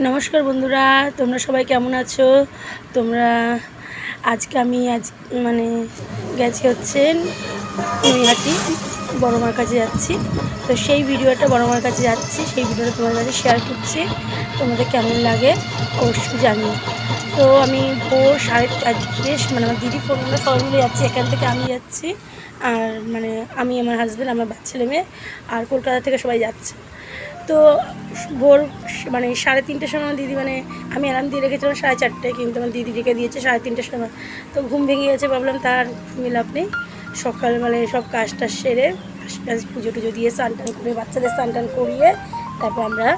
নমস্কার বন্ধুরা, তোমরা সবাই কেমন আছো? তোমরা আজকে আমি আজ মানে গেছি হচ্ছে নৈহাটি বড় মার কাছে যাচ্ছি। তো সেই ভিডিওটা বড় মার কাছে যাচ্ছি, সেই ভিডিওটা তোমার কাছে শেয়ার করছি। তোমাদের কেমন লাগে অবশ্যই জানি তো আমি ভোর সাড়ে চারটে মানে আমার দিদি ফোন করে সবাই মিলে যাচ্ছি, এখান থেকে আমি যাচ্ছি। আর মানে আমি, আমার হাজব্যান্ড আমার বাচ্চা ছেলে মেয়ে, আর কলকাতা থেকে সবাই যাচ্ছে। তো ভোর মানে সাড়ে তিনটের সময় দিদি মানে আমি অ্যালার্ম দিয়ে রেখেছিলাম সাড়ে চারটায়, কিন্তু আমার দিদি রেখে দিয়েছে সাড়ে তিনটের সময়। তো ঘুম ভেঙে গেছে, ভাবলাম তার মিলাপ নেই সকাল মানে সব কাজ টাজ সেরে পুজো টুজো দিয়ে স্নান টান করে বাচ্চাদের স্নান টান করিয়ে তারপর আমরা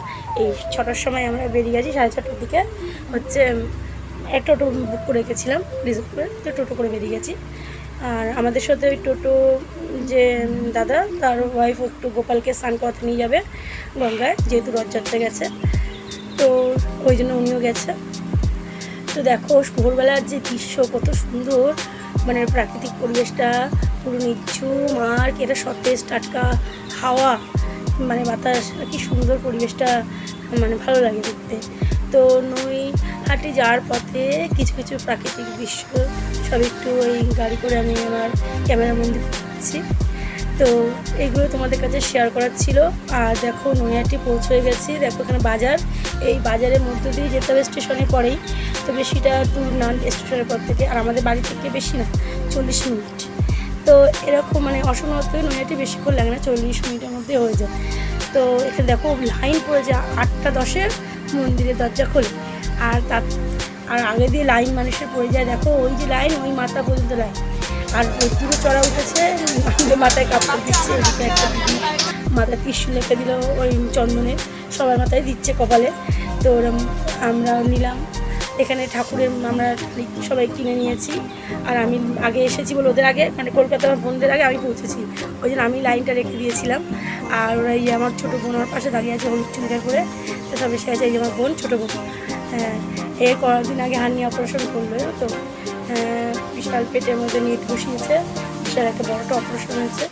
এই ছটার সময় আমরা বেরিয়ে গেছি সাড়ে ছটার দিকে। হচ্ছে একটা টোটো বুক করে রেখেছিলাম রিজার্ভ করে, তো টোটো করে বেরিয়ে গেছি। আর আমাদের সাথে ওই টোটো যে দাদা, তার ওয়াইফ একটু গোপালকে স্নান করাতে নিয়ে যাবে গঙ্গায়, যেহেতু রথযাত্রা গেছে। তো ওই জন্য উনিও গেছে। তো দেখো, ভোরবেলার যে দৃশ্য, কত সুন্দর। মানে প্রাকৃতিক পরিবেশটা, পুরো নিচ্ছুম আর এটা সতেজ, টাটকা হাওয়া মানে বাতাস কি সুন্দর পরিবেশটা মানে ভালো লাগে দেখতে। তো নই হাটে যাওয়ার পথে কিছু কিছু প্রাকৃতিক দৃশ্য, সব একটু ওই গাড়ি করে আমি আমার ক্যামেরা করছি। তো এগুলো তোমাদের কাছে শেয়ার করার ছিল। আর দেখো নৈহাটি পৌঁছে গেছি। দেখো এখানে বাজার। এই বাজারের মধ্য দিয়ে যেতে হবে স্টেশনে পরেই। তো বেশিটা দূর না স্টেশনের পর থেকে। আর আমাদের বাড়ি থেকে বেশি না, চল্লিশ মিনিট। তো এরকম মানে অসংগত নৈহাটি বেশিক্ষণ লাগে না, চল্লিশ মিনিটের মধ্যে হয়ে যায়। তো এখানে দেখো লাইন পড়ে যায় আটটা দশের, মন্দিরের দরজা খোলে। আর তার, আর আগে দিয়ে লাইন মানুষের পড়ে যায়। দেখো ওই যে লাইন ওই মাথা পর্যন্ত লাইন আর পুরো চড়া উঠেছে মাথায় কাপড় দিচ্ছে একটা দিদি মাথায় টিস্যু লেখে দিল ওই চন্দনে সবার মাথায় দিচ্ছে কপালে। তো ওরম আমরা নিলাম। এখানে ঠাকুরের আমরা সবাই কিনে নিয়েছি। আর আমি আগে এসেছি বলে ওদের আগে মানে কলকাতা আমার বোনদের আগে আমি পৌঁছেছি। ওই জন্য আমি লাইনটা রেখে দিয়েছিলাম। আর ওরা এই আমার ছোটো বোন আমার পাশে দাঁড়িয়ে আছে হলুদ চুড়িদার করে তো সব এসে আছে এই আমার বোন ছোটো বোন। হ্যাঁ এ কদিন আগে হার্নি অপারেশন করল তো? হ্যাঁ, বিশাল পেটের মধ্যে নিয়ে বসিয়েছে, বিশাল একটা বড়টা অপারেশন হয়েছে।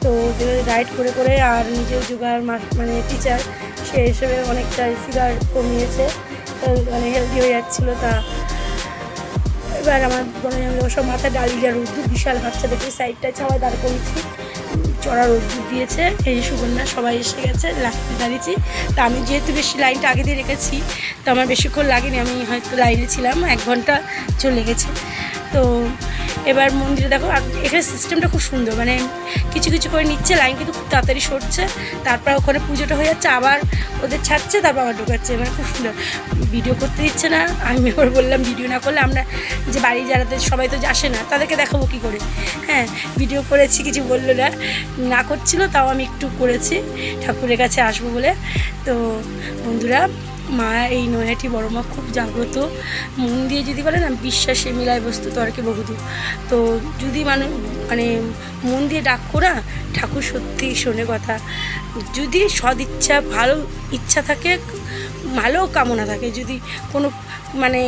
তো রাইড করে করে আর জোগাড় মা- মানে টিচার সে হিসেবে অনেকটা ফিগার কমিয়েছে। মানে হেলদি হয়ে যাচ্ছিল তা। এবার আমার আমি সব মাথায় ডালিয়া রোদ্দুর, বিশাল বাচ্চাদেরকে সাইডটা ছাওয়ায় দাঁড় করেছি। চড়া রোদ্দুর দিয়েছে। এই যে সুগন্ধা সবাই এসে গেছে লাইনে দাঁড়িয়েছি। তা আমি যেহেতু বেশি লাইনটা আগে দিয়ে রেখেছি, তো আমার বেশিক্ষণ লাগেনি, আমি হয়তো লাইনে ছিলাম, এক ঘণ্টা চলে গেছে। তো এবার মন্দিরে দেখো এখানে সিস্টেমটা খুব সুন্দর মানে কিছু কিছু করে নিচ্ছে লাইন কিন্তু খুব তাড়াতাড়ি সরছে, তারপর ওখানে পুজোটা হয়ে যাচ্ছে, আবার ওদের ছাড়ছে, তারপর আবার ঢোকাচ্ছে মানে খুব সুন্দর। ভিডিও করতে দিচ্ছে না, আমি এবার বললাম ভিডিও না করলে আমরা যে বাড়ি যারা সবাই তো আসে না, তাদেরকে দেখাবো কী করে। হ্যাঁ ভিডিও করেছি, কিছু বলল না না করছিল, তাও আমি একটু করেছি, ঠাকুরের কাছে আসব বলে। তো বন্ধুরা মা এই নৈহাটি বড় মা খুব জাগ্রত। মন দিয়ে যদি বলে না বিশ্বাসে মিলায় বস্তু তো আর কি বহুদূর। তো যদি মানে মানে মন দিয়ে ডাকো না, ঠাকুর সত্যি শোনে কথা। যদি সদিচ্ছা, ভালো ইচ্ছা থাকে ভালো কামনা থাকে। যদি কোনো মানে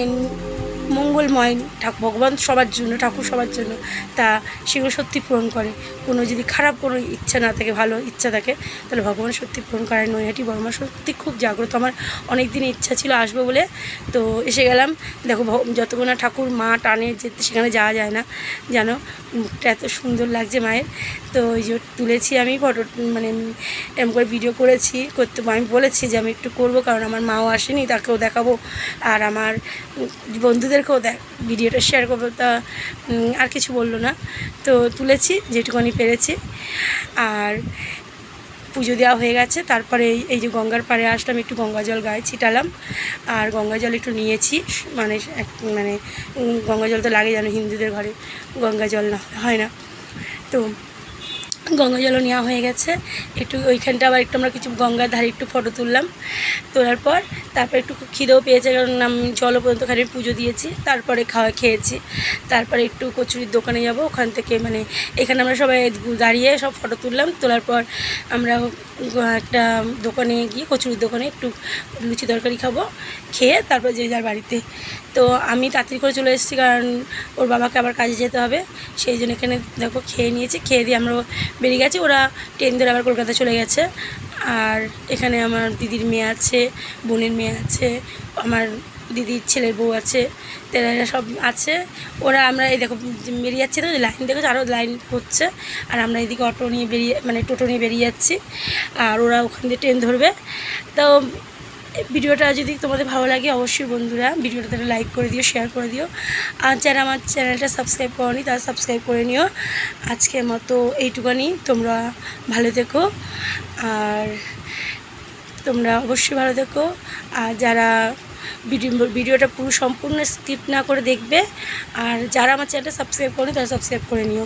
মঙ্গলময় ঠাকুর ভগবান সবার জন্য, ঠাকুর সবার জন্য, তা সেগুলো সত্যি পূরণ করে। কোনো যদি খারাপ কোনো ইচ্ছা না থাকে, ভালো ইচ্ছা থাকে, তাহলে ভগবান সত্যি পূরণ করে নৈহাটি বর্মা সত্যি খুব জাগ্রত। আমার অনেক দিন ইচ্ছা ছিল আসব বলে, তো এসে গেলাম। দেখো যতক্ষণ না ঠাকুর মা টানে যেতে, সেখানে যাওয়া যায় না। জানো, মুখটা এত সুন্দর লাগছে মায়ের। তো ওই যে তুলেছি আমি ফটো মানে এরকম করে ভিডিও করেছি, করতে, আমি বলেছি যে আমি একটু করব, কারণ আমার মাও আসেনি, তাকেও দেখাবো। আর আমার বন্ধুদেরকেও দেখ, ভিডিওটা শেয়ার করব, তা আর কিছু বলল না। তো তুলেছি, যেটুকুনি পেরেছি। আর পুজো দেওয়া হয়ে গেছে, তারপরে এই- যে গঙ্গার পাড়ে আসলাম, একটু গঙ্গা জল গায়ে ছিটালাম। আর গঙ্গা জল একটু নিয়েছি মানে মানে গঙ্গা জল তো লাগে জানো হিন্দুদের ঘরে, গঙ্গা জল না হয় না। তো গঙ্গা জলও নেওয়া হয়ে গেছে। একটু ওইখানটা আবার একটু আমরা কিছু গঙ্গার ধারে একটু ফটো তুললাম। তোলার পর তারপর একটু খিদেও পেয়েছে কারণ আমি জলও পর্যন্ত ওখানে পুজো দিয়েছি। তারপরে খাওয়া খেয়েছি। তারপরে একটু কচুরির দোকানে যাব। ওখান থেকে মানে এখানে আমরা সবাই দাঁড়িয়ে সব ফটো তুললাম। তোলার পর আমরা একটা দোকানে গিয়ে কচুরির দোকানে একটু লুচি তরকারি খাব। খেয়ে তারপর যে যার বাড়িতে তো আমি তাড়াতাড়ি করে চলে এসেছি কারণ ওর বাবাকে আবার কাজে যেতে হবে। সেই জন্য এখানে দেখো খেয়ে নিয়েছি, খেয়ে দিয়ে আমরা বেরিয়ে গেছি। ওরা ট্রেন ধরে আবার কলকাতা চলে গেছে। আর এখানে আমার দিদির মেয়ে আছে, বোনের মেয়ে আছে, আমার দিদির ছেলের বউ আছে তারা সব আছে। ওরা আমরা এই দেখো বেরিয়ে যাচ্ছি তো লাইন দেখো আরও লাইন হচ্ছে। আর আমরা এদিকে অটো নিয়ে বেরিয়ে মানে টোটো নিয়ে বেরিয়ে যাচ্ছি। আর ওরা ওখান দিয়ে ট্রেন ধরবে। তো ভিডিওটা যদি তোমাদের ভালো লাগে, অবশ্যই বন্ধুরা ভিডিওটা তাহলে লাইক করে দিও শেয়ার করে দিও। আর যারা আমার চ্যানেলটা সাবস্ক্রাইব করনি, তারা সাবস্ক্রাইব করে নিও। আজকের মতো এইটুকানি, তোমরা ভালো থেকো। আর তোমরা অবশ্যই ভালো থেকো। আর যারা ভিডিও, ভিডিওটা পুরো সম্পূর্ণ স্কিপ না করে দেখবে, আর যারা আমার চ্যানেলটা সাবস্ক্রাইব করনি, তারা সাবস্ক্রাইব করে নিও।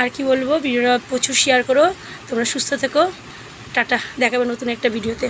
আর কি বলব, ভিডিওটা প্রচুর শেয়ার করো। তোমরা সুস্থ থেকো। টাটা, দেখাবে নতুন একটা ভিডিওতে।